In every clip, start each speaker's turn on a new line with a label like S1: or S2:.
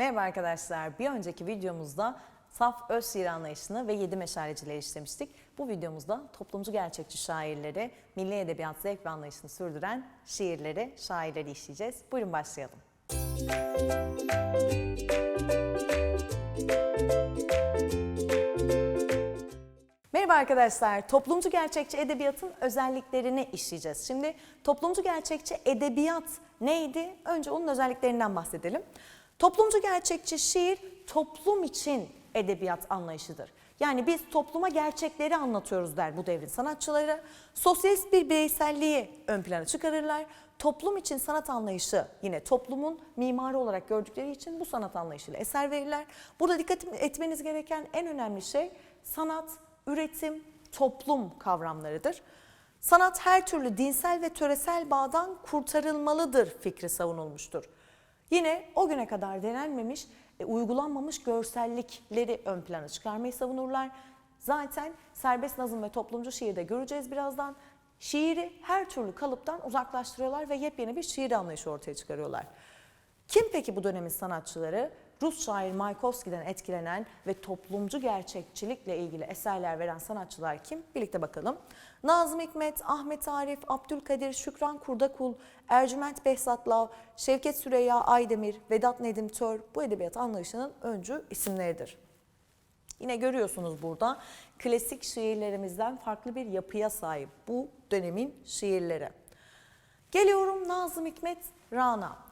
S1: Merhaba arkadaşlar. Bir önceki videomuzda saf öz şiir anlayışını ve yedi meşalecileri işlemiştik. Bu videomuzda toplumcu gerçekçi şairleri, milli edebiyat zevk ve anlayışını sürdüren şiirleri, şairleri işleyeceğiz. Buyurun başlayalım. Merhaba arkadaşlar. Toplumcu gerçekçi edebiyatın özelliklerini işleyeceğiz. Şimdi toplumcu gerçekçi edebiyat neydi? Önce onun özelliklerinden bahsedelim. Toplumcu gerçekçi şiir toplum için edebiyat anlayışıdır. Yani biz topluma gerçekleri anlatıyoruz der bu devrin sanatçıları. Sosyalist bir bireyselliği ön plana çıkarırlar. Toplum için sanat anlayışı yine toplumun mimarı olarak gördükleri için bu sanat anlayışıyla eser verirler. Burada dikkat etmeniz gereken en önemli şey sanat, üretim, toplum kavramlarıdır. Sanat her türlü dinsel ve töresel bağdan kurtarılmalıdır fikri savunulmuştur. Yine o güne kadar denenmemiş, e, uygulanmamış görsellikleri ön plana çıkarmayı savunurlar. Zaten serbest nazım ve toplumcu şiirde göreceğiz birazdan. Şiiri her türlü kalıptan uzaklaştırıyorlar ve yepyeni bir şiir anlayışı ortaya çıkarıyorlar. Kim peki bu dönemin sanatçıları? Rus şair Mayakovski'den etkilenen ve toplumcu gerçekçilikle ilgili eserler veren sanatçılar kim? Birlikte bakalım. Nazım Hikmet, Ahmet Arif, Abdülkadir, Şükran Kurdakul, Ercüment Behzatlav, Şevket Süreyya Aydemir, Vedat Nedim Tör bu edebiyat anlayışının öncü isimleridir. Yine görüyorsunuz burada klasik şiirlerimizden farklı bir yapıya sahip bu dönemin şiirleri. Geliyorum Nazım Hikmet Ran'a.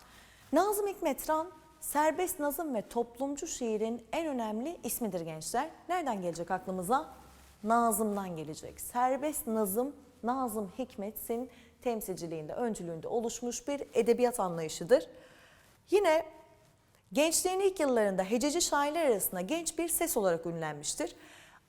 S1: Nazım Hikmet Ran serbest nazım ve toplumcu şiirin en önemli ismidir gençler. Nereden gelecek aklımıza? Nazım'dan gelecek. Serbest nazım Nazım Hikmet'in temsilciliğinde, öncülüğünde oluşmuş bir edebiyat anlayışıdır. Yine gençliğin ilk yıllarında hececi şairler arasında genç bir ses olarak ünlenmiştir.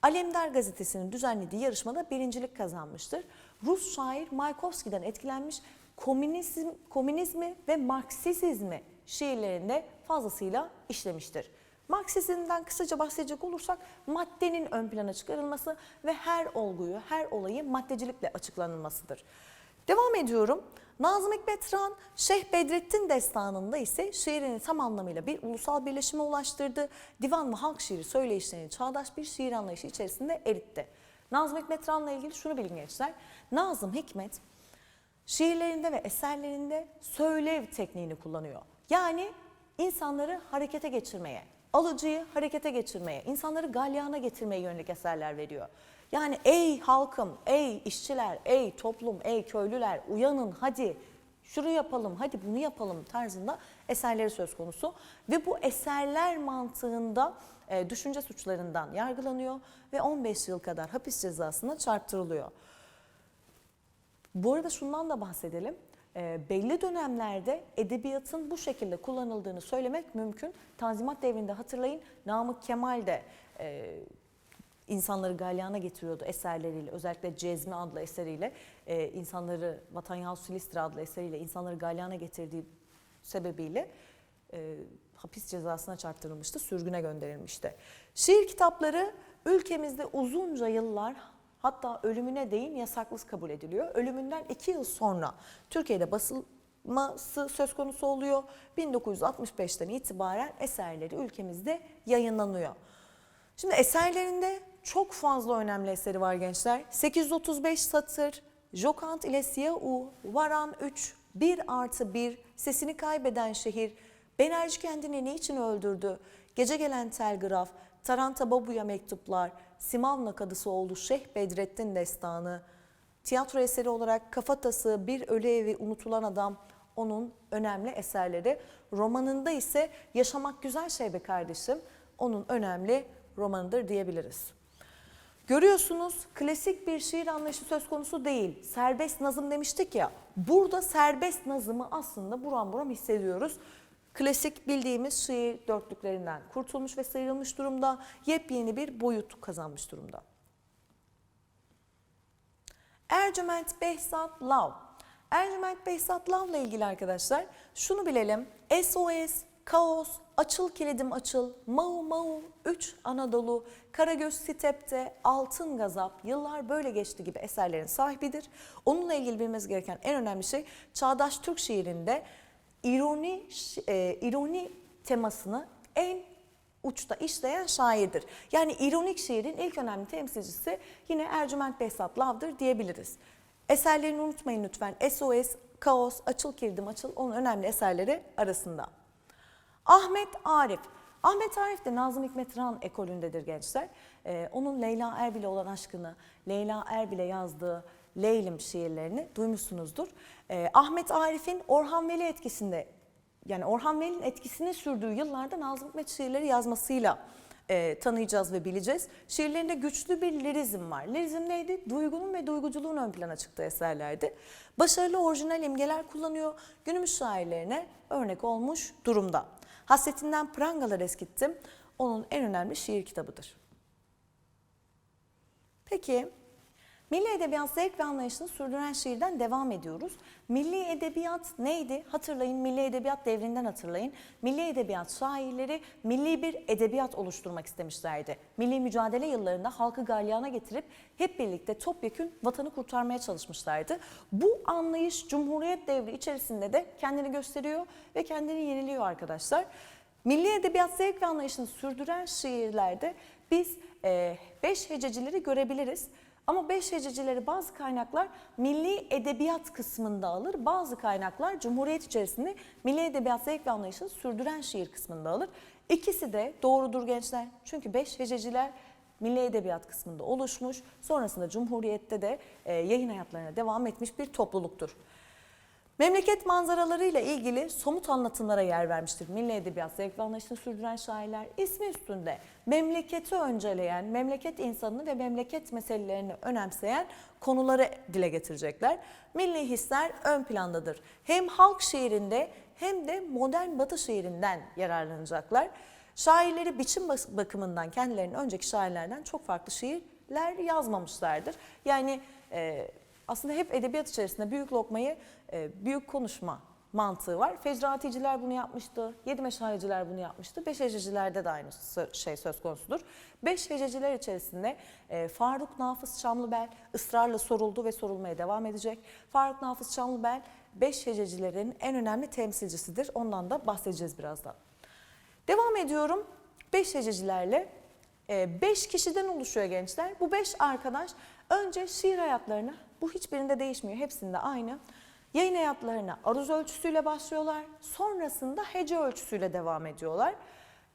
S1: Alemdar gazetesinin düzenlediği yarışmada birincilik kazanmıştır. Rus şair Mayakovski'den etkilenmiş komünizm, komünizmi ve Marksizmi şiirlerinde fazlasıyla işlemiştir. Marksizmden kısaca bahsedecek olursak maddenin ön plana çıkarılması ve her olguyu, her olayı maddecilikle açıklanılmasıdır. Devam ediyorum. Nazım Hikmet Ran, Şeyh Bedrettin Destanı'nda ise şiirini tam anlamıyla bir ulusal birleşime ulaştırdı. Divan ve halk şiiri söyleyişlerini çağdaş bir şiir anlayışı içerisinde eritti. Nazım Hikmet Ran'la ilgili şunu bilin gençler. Nazım Hikmet şiirlerinde ve eserlerinde söylev tekniğini kullanıyor. Yani insanları harekete geçirmeye, alıcıyı harekete geçirmeye, insanları galyana getirmeye yönelik eserler veriyor. Yani ey halkım, ey işçiler, ey toplum, ey köylüler uyanın hadi şunu yapalım, hadi bunu yapalım tarzında eserleri söz konusu. Ve bu eserler mantığında e, düşünce suçlarından yargılanıyor ve 15 yıl kadar hapis cezasına çarptırılıyor. Bu arada şundan da bahsedelim. E, belli dönemlerde edebiyatın bu şekilde kullanıldığını söylemek mümkün. Tanzimat devrinde hatırlayın Namık Kemal de e, insanları galyana getiriyordu eserleriyle. Özellikle Cezmi adlı eseriyle e, insanları Vatan Yahut Silistra adlı eseriyle insanları galyana getirdiği sebebiyle e, hapis cezasına çarptırılmıştı, sürgüne gönderilmişti. Şiir kitapları ülkemizde uzunca yıllar hatta ölümüne değin yasaksız kabul ediliyor. Ölümünden iki yıl sonra Türkiye'de basılması söz konusu oluyor. 1965'ten itibaren eserleri ülkemizde yayınlanıyor. Şimdi eserlerinde çok fazla önemli eseri var gençler. 835 satır, Jokant ile Siyah U, Varan 3, 1 artı 1, Sesini Kaybeden Şehir, Benerci kendini ne için öldürdü, Gece Gelen Telgraf, Taranta Babu'ya Mektuplar, Simavna Kadısoğlu Şeyh Bedrettin Destanı, tiyatro eseri olarak Kafatası, Bir Ölü Evi, Unutulan Adam onun önemli eserleri. Romanında ise Yaşamak Güzel Şey Be Kardeşim onun önemli romanıdır diyebiliriz. Görüyorsunuz klasik bir şiir anlayışı söz konusu değil. Serbest nazım demiştik ya. Burada serbest nazımı aslında buram buram hissediyoruz. Klasik bildiğimiz şiir dörtlüklerinden kurtulmuş ve sıyrılmış durumda. Yepyeni bir boyut kazanmış durumda. Ercüment Behzat Lav. Ercüment Behzat Lav'la ilgili arkadaşlar şunu bilelim. SOS, Kaos, Açıl Kilidim Açıl, Mau Mau, Üç Anadolu, Karagöz Sitep'te, Altın Gazap, Yıllar Böyle Geçti gibi eserlerin sahibidir. Onunla ilgili bilmemiz gereken en önemli şey çağdaş Türk şiirinde ironi, e, ironi temasını uçta işleyen şairdir. Yani ironik şiirin ilk önemli temsilcisi yine Ercüment Behzat Lav'dır diyebiliriz. Eserlerini unutmayın lütfen. SOS, Kaos, Açıl Kirdim Açıl onun önemli eserleri arasında. Ahmet Arif. Ahmet Arif de Nazım Hikmet Ran ekolündedir gençler. Ee, onun Leyla Erbil'e olan aşkını, Leyla Erbil'e yazdığı Leylim şiirlerini duymuşsunuzdur. Ee, Ahmet Arif'in Orhan Veli etkisinde, yani Orhan Veli'nin etkisini sürdüğü yıllarda Nazım Hikmet şiirleri yazmasıyla e, tanıyacağız ve bileceğiz. Şiirlerinde güçlü bir lirizm var. Lirizm neydi? Duygunun ve duyguculuğun ön plana çıktığı eserlerdi. Başarılı orijinal imgeler kullanıyor. Günümüz şairlerine örnek olmuş durumda. Hasretinden prangalar eskittim. Onun en önemli şiir kitabıdır. Peki Milli Edebiyat zevk ve anlayışını sürdüren şiirden devam ediyoruz. Milli Edebiyat neydi? Hatırlayın, Milli Edebiyat devrinden hatırlayın. Milli Edebiyat şairleri milli bir edebiyat oluşturmak istemişlerdi. Milli mücadele yıllarında halkı galyana getirip hep birlikte topyekün vatanı kurtarmaya çalışmışlardı. Bu anlayış Cumhuriyet devri içerisinde de kendini gösteriyor ve kendini yeniliyor arkadaşlar. Milli Edebiyat zevk ve anlayışını sürdüren şiirlerde biz e, beş hececileri görebiliriz. Ama beş hececileri bazı kaynaklar milli edebiyat kısmında alır. Bazı kaynaklar Cumhuriyet içerisinde milli edebiyat zevk ve anlayışını sürdüren şiir kısmında alır. İkisi de doğrudur gençler. Çünkü beş hececiler milli edebiyat kısmında oluşmuş. Sonrasında Cumhuriyet'te de e, yayın hayatlarına devam etmiş bir topluluktur. Memleket manzaralarıyla ilgili somut anlatımlara yer vermiştir. Milli Edebiyat zevk ve anlayışını sürdüren şairler ismi üstünde memleketi önceleyen, memleket insanını ve memleket meselelerini önemseyen konuları dile getirecekler. Milli hisler ön plandadır. Hem halk şiirinde hem de modern batı şiirinden yararlanacaklar. Şairleri biçim bakımından kendilerinin önceki şairlerden çok farklı şiirler yazmamışlardır. Yani e, aslında hep edebiyat içerisinde büyük lokmayı e, büyük konuşma mantığı var. Fecraticiler bunu yapmıştı, yedi meşaleciler bunu yapmıştı. Beş hececilerde de aynı şey söz konusudur. Beş hececiler içerisinde e, Faruk Nafız Çamlıbel ısrarla soruldu ve sorulmaya devam edecek. Faruk Nafız Çamlıbel beş hececilerin en önemli temsilcisidir. Ondan da bahsedeceğiz birazdan. Devam ediyorum. Beş hececilerle e, beş kişiden oluşuyor gençler. Bu beş arkadaş önce şiir hayatlarına, bu hiçbirinde değişmiyor, hepsinde aynı. Yayın hayatlarına aruz ölçüsüyle başlıyorlar. Sonrasında hece ölçüsüyle devam ediyorlar.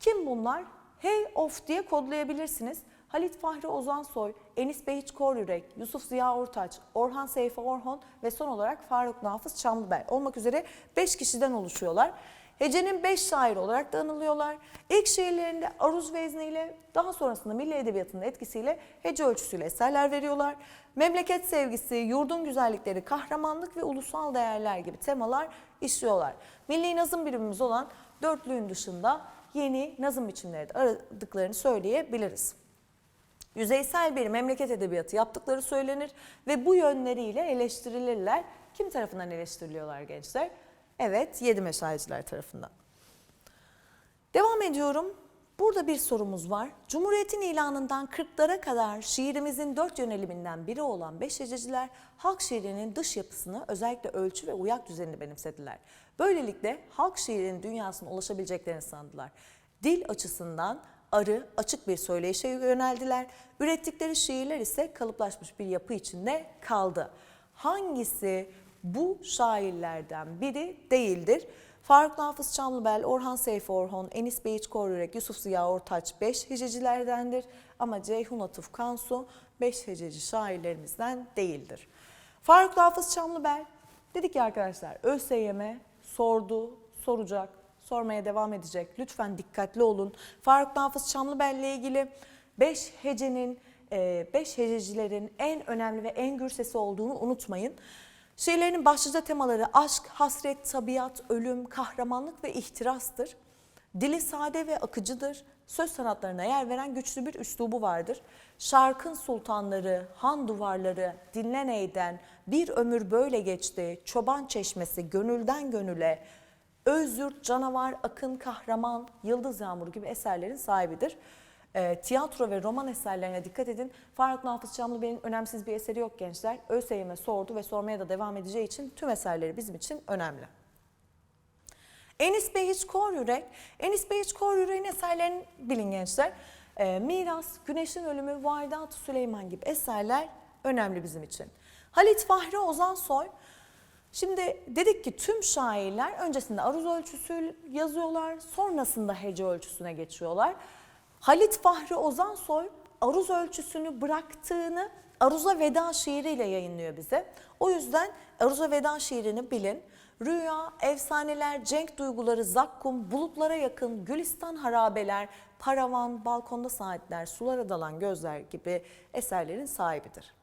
S1: Kim bunlar? Hey of diye kodlayabilirsiniz. Halit Fahri Ozansoy, Enis Behiç Koryürek, Yusuf Ziya Ortaç, Orhan Seyfi Orhon ve son olarak Faruk Nafız Çamlıbel olmak üzere 5 kişiden oluşuyorlar. Hece'nin 5 şairi olarak da anılıyorlar. İlk şiirlerinde aruz vezniyle daha sonrasında milli edebiyatının etkisiyle hece ölçüsüyle eserler veriyorlar. Memleket sevgisi, yurdun güzellikleri, kahramanlık ve ulusal değerler gibi temalar işliyorlar. Milli nazım birimimiz olan dörtlüğün dışında yeni nazım biçimleri de aradıklarını söyleyebiliriz. Yüzeysel bir memleket edebiyatı yaptıkları söylenir ve bu yönleriyle eleştirilirler. Kim tarafından eleştiriliyorlar gençler? Evet, yedi meşayeciler tarafından. Devam ediyorum. Burada bir sorumuz var. Cumhuriyetin ilanından 40'lara kadar şiirimizin dört yöneliminden biri olan beşeciciler halk şiirinin dış yapısını özellikle ölçü ve uyak düzenini benimsediler. Böylelikle halk şiirinin dünyasına ulaşabileceklerini sandılar. Dil açısından arı, açık bir söyleyişe yöneldiler. Ürettikleri şiirler ise kalıplaşmış bir yapı içinde kaldı. Hangisi bu şairlerden biri değildir? Faruk Nafız Çamlıbel, Orhan Seyfi Orhon, Enis Beyiç Koryürek, Yusuf Ziya Ortaç 5 hececilerdendir. Ama Ceyhun Atıf Kansu 5 hececi şairlerimizden değildir. Faruk Nafız Çamlıbel dedik ya arkadaşlar ÖSYM sordu, soracak, sormaya devam edecek. Lütfen dikkatli olun. Faruk Nafız Çamlıbel ile ilgili 5 hecenin, 5 hececilerin en önemli ve en gür sesi olduğunu unutmayın. Şiirlerinin başlıca temaları aşk, hasret, tabiat, ölüm, kahramanlık ve ihtirastır. Dili sade ve akıcıdır. Söz sanatlarına yer veren güçlü bir üslubu vardır. Şarkın sultanları, han duvarları, dinlen eyden, bir ömür böyle geçti, çoban çeşmesi, gönülden gönüle, Özyurt, Canavar, Akın, Kahraman, Yıldız Yağmuru gibi eserlerin sahibidir. E, tiyatro ve roman eserlerine dikkat edin. Faruk Nafız Çamlıbel'in önemsiz bir eseri yok gençler. ÖSYM sordu ve sormaya da devam edeceği için tüm eserleri bizim için önemli. Enis Behiç Kor Yürek, Enis Behiç Kor Yürek'in eserlerini bilin gençler. Ee, Miras, Güneşin Ölümü, Vaidat Süleyman gibi eserler önemli bizim için. Halit Fahri Ozan Soy, Şimdi dedik ki tüm şairler öncesinde aruz ölçüsü yazıyorlar, sonrasında hece ölçüsüne geçiyorlar. Halit Fahri Ozansoy aruz ölçüsünü bıraktığını Aruz'a Veda şiiriyle yayınlıyor bize. O yüzden Aruz'a Veda şiirini bilin. Rüya, efsaneler, cenk duyguları, zakkum, bulutlara yakın, gülistan harabeler, paravan, balkonda saatler, sulara dalan gözler gibi eserlerin sahibidir.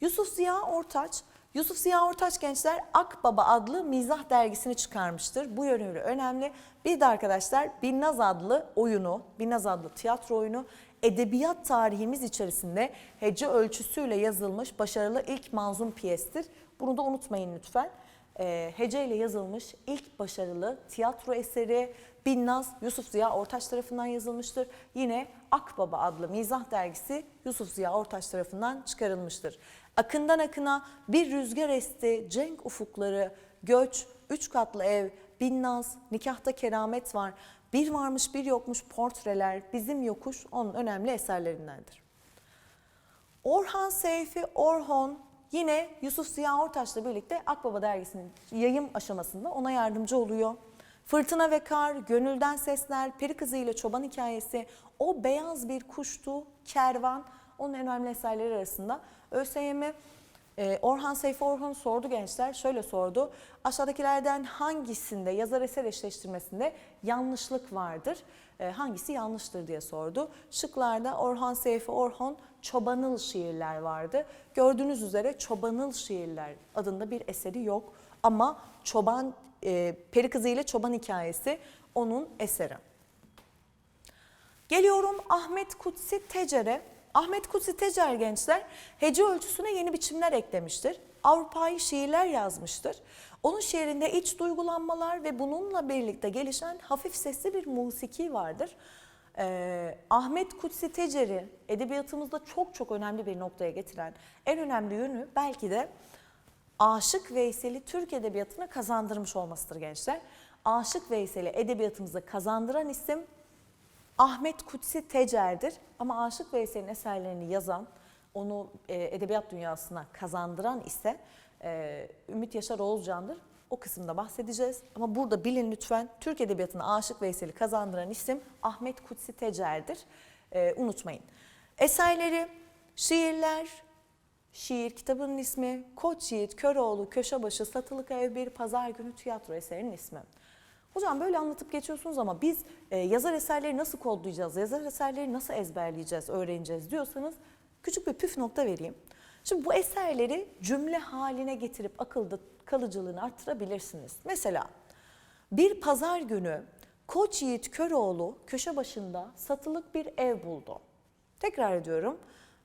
S1: Yusuf Ziya Ortaç, Yusuf Ziya Ortaç gençler Akbaba adlı mizah dergisini çıkarmıştır. Bu yönüyle önemli. Bir de arkadaşlar Binnaz adlı oyunu, Binnaz adlı tiyatro oyunu edebiyat tarihimiz içerisinde hece ölçüsüyle yazılmış başarılı ilk manzum piyestir. Bunu da unutmayın lütfen. Ee, hece ile yazılmış ilk başarılı tiyatro eseri Binnaz Yusuf Ziya Ortaç tarafından yazılmıştır. Yine Akbaba adlı mizah dergisi Yusuf Ziya Ortaç tarafından çıkarılmıştır. Akından akına bir rüzgar esti, cenk ufukları, göç, üç katlı ev, Binnaz, nikahta keramet var, bir varmış bir yokmuş portreler, bizim yokuş onun önemli eserlerindendir. Orhan Seyfi Orhon yine Yusuf Ziya Ortaç'la birlikte Akbaba dergisinin yayım aşamasında ona yardımcı oluyor. Fırtına ve Kar, Gönülden Sesler, Peri Kızı ile Çoban Hikayesi, O Beyaz Bir Kuştu, Kervan onun önemli eserleri arasında. ÖSYM e, Orhan Seyfi Orhan sordu gençler. Şöyle sordu. Aşağıdakilerden hangisinde yazar eser eşleştirmesinde yanlışlık vardır? E, hangisi yanlıştır diye sordu. Şıklarda Orhan Seyfi Orhan Çobanıl şiirler vardı. Gördüğünüz üzere Çobanıl şiirler adında bir eseri yok. Ama Çoban e, Peri Kızı ile Çoban hikayesi onun eseri. Geliyorum Ahmet Kutsi Tecer'e. Ahmet Kutsi Tecer gençler hece ölçüsüne yeni biçimler eklemiştir. Avrupa'yı şiirler yazmıştır. Onun şiirinde iç duygulanmalar ve bununla birlikte gelişen hafif sesli bir musiki vardır. Ee, Ahmet Kutsi Tecer'i edebiyatımızda çok çok önemli bir noktaya getiren en önemli yönü belki de Aşık Veysel'i Türk Edebiyatı'na kazandırmış olmasıdır gençler. Aşık Veysel'i edebiyatımıza kazandıran isim Ahmet Kutsi Tecer'dir. Ama Aşık Veysel'in eserlerini yazan, onu e, edebiyat dünyasına kazandıran ise e, Ümit Yaşar Oğuzcan'dır. O kısımda bahsedeceğiz. Ama burada bilin lütfen Türk Edebiyatı'na Aşık Veysel'i kazandıran isim Ahmet Kutsi Tecer'dir. E, unutmayın. Eserleri, şiirler, Şiir kitabının ismi, Koç Yiğit, Köroğlu, Köşebaşı, Satılık Ev bir Pazar Günü tiyatro eserinin ismi. Hocam böyle anlatıp geçiyorsunuz ama biz e, yazar eserleri nasıl kodlayacağız, yazar eserleri nasıl ezberleyeceğiz, öğreneceğiz diyorsanız küçük bir püf nokta vereyim. Şimdi bu eserleri cümle haline getirip akılda kalıcılığını arttırabilirsiniz. Mesela bir pazar günü Koç Yiğit Köroğlu köşe başında satılık bir ev buldu. Tekrar ediyorum.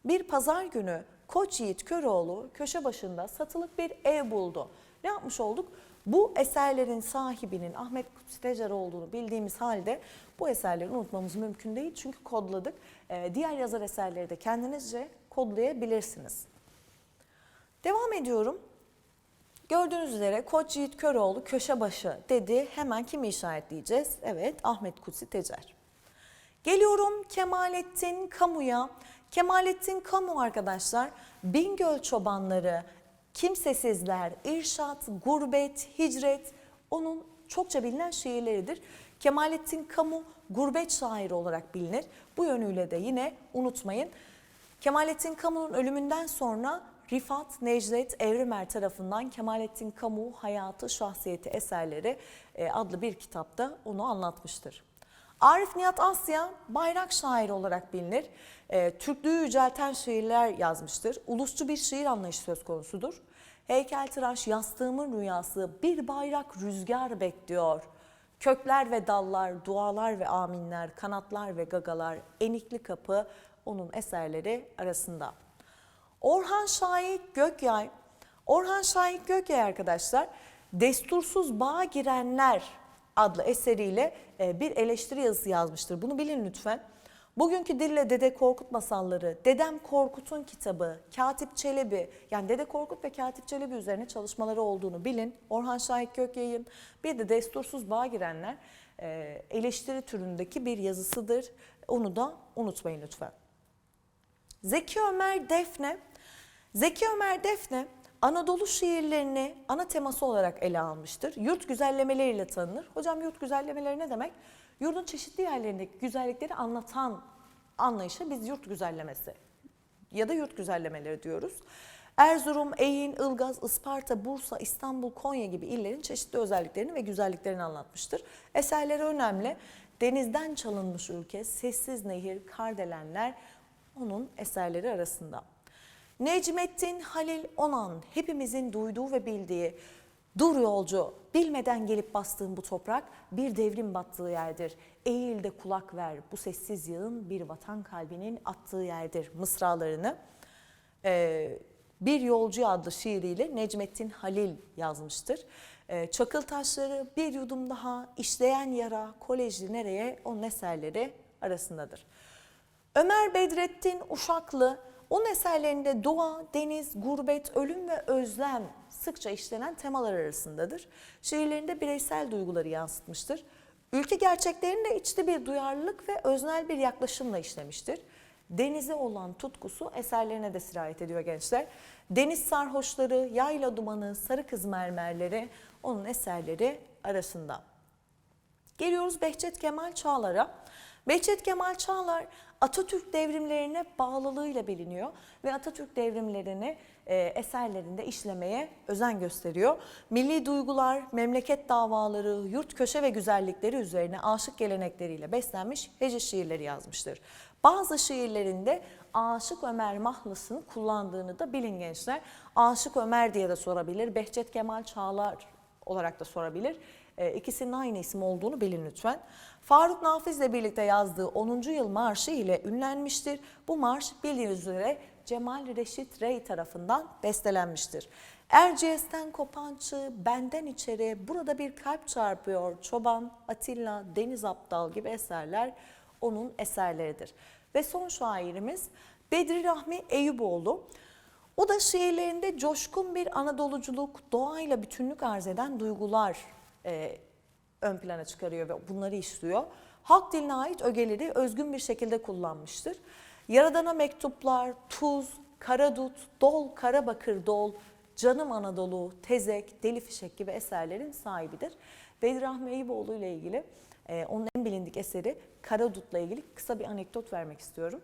S1: Bir pazar günü Koç Yiğit Köroğlu köşe başında satılık bir ev buldu. Ne yapmış olduk? Bu eserlerin sahibinin Ahmet Kutsi Tecer olduğunu bildiğimiz halde bu eserleri unutmamız mümkün değil. Çünkü kodladık. Ee, diğer yazar eserleri de kendinizce kodlayabilirsiniz. Devam ediyorum. Gördüğünüz üzere Koç Yiğit Köroğlu köşe başı dedi. Hemen kimi işaretleyeceğiz? Evet Ahmet Kutsi Tecer. Geliyorum Kemalettin Kamu'ya. Kemalettin Kamu arkadaşlar Bingöl çobanları, kimsesizler, irşat, gurbet, hicret onun çokça bilinen şiirleridir. Kemalettin Kamu gurbet şairi olarak bilinir. Bu yönüyle de yine unutmayın. Kemalettin Kamu'nun ölümünden sonra Rifat Necdet Evrimer tarafından Kemalettin Kamu Hayatı Şahsiyeti Eserleri e, adlı bir kitapta onu anlatmıştır. Arif Nihat Asya bayrak şairi olarak bilinir. E, Türklüğü yücelten şiirler yazmıştır. Ulusçu bir şiir anlayışı söz konusudur. Heykeltıraş yastığımın rüyası bir bayrak rüzgar bekliyor. Kökler ve dallar, dualar ve aminler, kanatlar ve gagalar, enikli kapı onun eserleri arasında. Orhan Şahik Gökyay, Orhan Şahik Gökyay arkadaşlar Destursuz Bağa Girenler adlı eseriyle e, bir eleştiri yazısı yazmıştır. Bunu bilin lütfen. Bugünkü dille Dede Korkut masalları, Dedem Korkut'un kitabı, Katip Çelebi, yani Dede Korkut ve Katip Çelebi üzerine çalışmaları olduğunu bilin. Orhan Şahit Gökyay'ın bir de Destursuz Bağ Girenler e, eleştiri türündeki bir yazısıdır. Onu da unutmayın lütfen. Zeki Ömer Defne. Zeki Ömer Defne Anadolu şiirlerini ana teması olarak ele almıştır. Yurt güzellemeleriyle tanınır. Hocam yurt güzellemeleri ne demek? Yurdun çeşitli yerlerindeki güzellikleri anlatan anlayışa biz yurt güzellemesi ya da yurt güzellemeleri diyoruz. Erzurum, Eğin, Ilgaz, Isparta, Bursa, İstanbul, Konya gibi illerin çeşitli özelliklerini ve güzelliklerini anlatmıştır. Eserleri önemli. Denizden çalınmış ülke, sessiz nehir, kardelenler onun eserleri arasında. Necmettin Halil Onan hepimizin duyduğu ve bildiği Dur yolcu, bilmeden gelip bastığın bu toprak bir devrim battığı yerdir. Eğil de kulak ver, bu sessiz yağın bir vatan kalbinin attığı yerdir mısralarını. Ee, bir Yolcu adlı şiiriyle Necmettin Halil yazmıştır. Ee, Çakıl taşları bir yudum daha, işleyen yara, kolejli nereye onun eserleri arasındadır. Ömer Bedrettin Uşaklı onun eserlerinde doğa, deniz, gurbet, ölüm ve özlem sıkça işlenen temalar arasındadır. Şiirlerinde bireysel duyguları yansıtmıştır. Ülke gerçeklerini de içte bir duyarlılık ve öznel bir yaklaşımla işlemiştir. Denize olan tutkusu eserlerine de sirayet ediyor gençler. Deniz sarhoşları, yayla dumanı, sarı kız mermerleri onun eserleri arasında. Geliyoruz Behçet Kemal Çağlar'a. Behçet Kemal Çağlar Atatürk devrimlerine bağlılığıyla biliniyor ve Atatürk devrimlerini e, eserlerinde işlemeye özen gösteriyor. Milli duygular, memleket davaları, yurt köşe ve güzellikleri üzerine aşık gelenekleriyle beslenmiş hece şiirleri yazmıştır. Bazı şiirlerinde Aşık Ömer mahlısını kullandığını da bilin gençler. Aşık Ömer diye de sorabilir, Behçet Kemal Çağlar olarak da sorabilir. E, ikisinin aynı isim olduğunu bilin lütfen. Faruk Nafiz ile birlikte yazdığı 10. yıl marşı ile ünlenmiştir. Bu marş bildiğiniz üzere Cemal Reşit Rey tarafından bestelenmiştir. Erciyes'ten kopan çığ, benden içeri, burada bir kalp çarpıyor, Çoban, Atilla, Deniz Aptal gibi eserler onun eserleridir. Ve son şairimiz Bedri Rahmi Eyüboğlu. O da şiirlerinde coşkun bir Anadoluculuk, doğayla bütünlük arz eden duygular e, ön plana çıkarıyor ve bunları işliyor. Halk diline ait ögeleri özgün bir şekilde kullanmıştır. Yaradana mektuplar, tuz, karadut, dol, karabakır dol, canım Anadolu, tezek, deli fişek gibi eserlerin sahibidir. Bedri Rahmi Eyüboğlu ile ilgili e, onun en bilindik eseri Karadut'la ilgili kısa bir anekdot vermek istiyorum.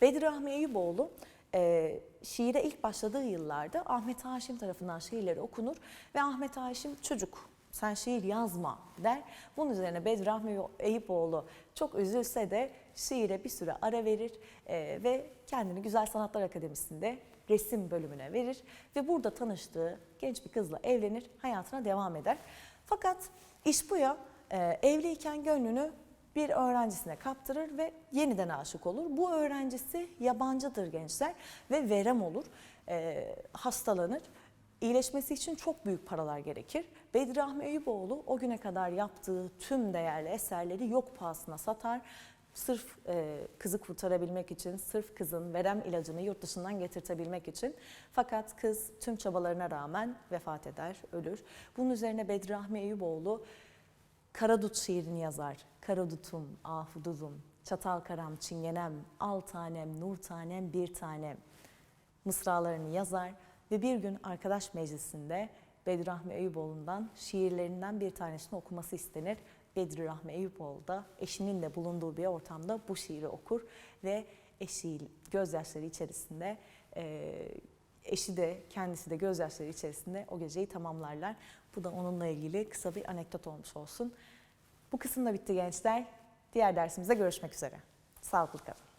S1: Bedri Rahmi Eyüboğlu e, şiire ilk başladığı yıllarda Ahmet Haşim tarafından şiirleri okunur ve Ahmet Haşim çocuk sen şiir yazma der. Bunun üzerine Bedri Rahmi Eyüpoğlu çok üzülse de şiire bir süre ara verir e, ve kendini Güzel Sanatlar Akademisi'nde resim bölümüne verir ve burada tanıştığı genç bir kızla evlenir, hayatına devam eder. Fakat iş bu ya, e, evliyken gönlünü bir öğrencisine kaptırır ve yeniden aşık olur. Bu öğrencisi yabancıdır gençler ve verem olur, e, hastalanır. İyileşmesi için çok büyük paralar gerekir. Bedri Rahmi Eyüboğlu o güne kadar yaptığı tüm değerli eserleri yok pahasına satar. Sırf e, kızı kurtarabilmek için, sırf kızın verem ilacını yurt dışından getirtebilmek için. Fakat kız tüm çabalarına rağmen vefat eder, ölür. Bunun üzerine Bedri Rahmi Eyüboğlu Karadut şiirini yazar. Karadutum, ahududum, çatal karam, çingenem, al tanem, nur tanem, bir tanem mısralarını yazar ve bir gün arkadaş meclisinde Bedri Rahmi Eyüboğlu'ndan şiirlerinden bir tanesini okuması istenir. Bedri Rahmi Eyüboğlu da eşinin de bulunduğu bir ortamda bu şiiri okur ve eşi gözyaşları içerisinde eşi de kendisi de gözyaşları içerisinde o geceyi tamamlarlar. Bu da onunla ilgili kısa bir anekdot olmuş olsun. Bu kısım da bitti gençler. Diğer dersimizde görüşmek üzere. Sağlıklı kalın.